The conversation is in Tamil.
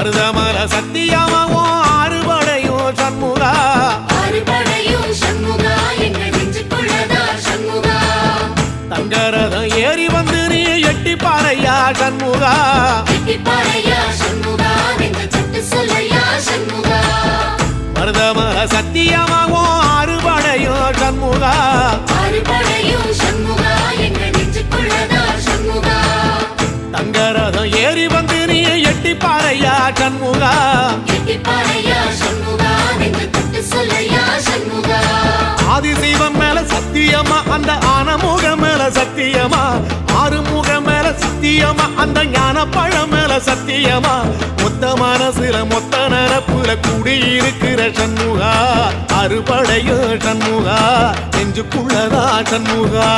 மருதமல சத்தியமாவும் அறுபடையும் சண்முகா. தங்கரதம் ஏறி வந்து நீ எட்டி பாறையா சண்முகா. மருதமல எங்கள் நெஞ்சுக்குள்ளதா சண்முகா. தங்கரதம் ஏறி வந்து நீ எட்டி பாறையா சத்தியமா? அந்த ஆனமுக மேல சத்தியமா? ஆறுமுக மேல சத்தியமா? அந்த ஞான பழம் மேல சத்தியமா? மொத்த மனசுல மொத்த நரப்புல கூடியிருக்கிற சண்முகா அறுபடையோ சண்முகா நெஞ்சுக்குள்ளதா சண்முகா.